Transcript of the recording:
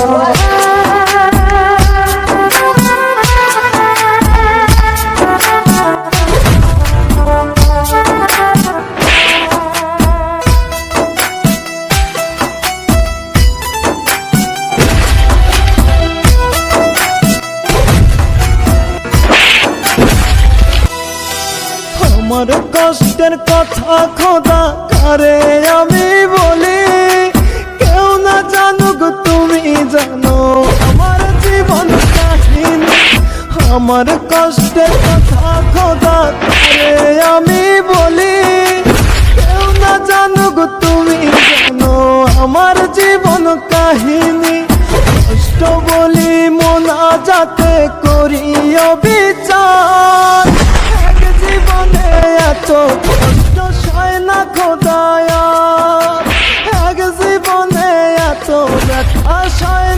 আমার কষ্টের কথা খোদা কারে আমি আমার কষ্টের কথা খোদা করে আমি বলি, কেউ না জানুক তুমি জানো আমার জীবন কাহিনী। কষ্ট বলি মোনা যাতে করি বিচার। এক জীবনে এত কষ্ট সয় না খোদায়া এক জীবনে এত ব্যথা সয়